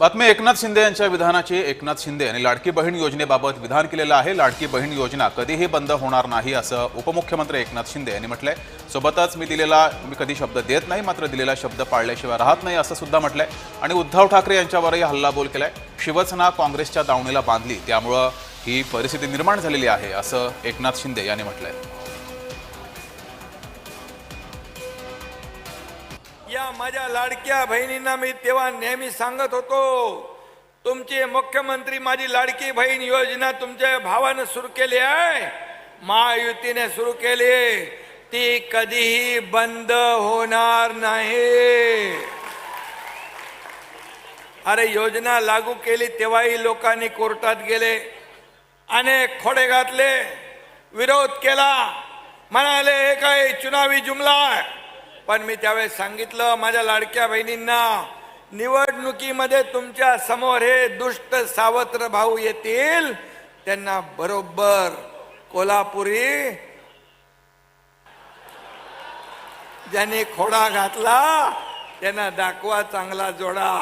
बातमी एकनाथ शिंदे यांच्या विधानाची. एकनाथ शिंदे यांनी लाडकी बहीण योजनेबाबत विधान केलेलं आहे. लाडकी बहीण योजना कधीही बंद होणार नाही असं उपमुख्यमंत्री एकनाथ शिंदे यांनी म्हटलंय. सोबतच मी दिलेला मी कधी शब्द देत नाही मात्र दिलेला शब्द पाळल्याशिवाय राहत नाही असं सुद्धा म्हटलंय. आणि उद्धव ठाकरे यांच्यावरही हल्लाबोल केलाय. शिवसेना काँग्रेसच्या दावणीला बांधली. त्यामुळं ही परिस्थिती निर्माण झालेली आहे असं एकनाथ शिंदे यांनी म्हटलंय. या माझ्या लाडक्या बहिणींना मी तेव्हा नेहमी सांगत होतो तुमचे मुख्यमंत्री माझी लाडकी बहीण योजना तुमच्या भावानं सुरू केली आहे? महायुतीने सुरू केली ती कधीही बंद होणार नाही. अरे योजना लागू केली तेव्हाही लोकांनी कोर्टात गेले अनेक खोडे घातले विरोध केला. म्हणाले हे काय चुनावी जुमला आहे? पण मी त्यावेळेस सांगितलं माझ्या लाडक्या बहिणींना निवडणुकीमध्ये तुमच्यासमोर हे दुष्ट सावत्र भाऊ येतील. त्यांना बरोबर कोल्हापुरी ज्यांनी खोडा घातला त्यांना दाखवा चांगला जोडा.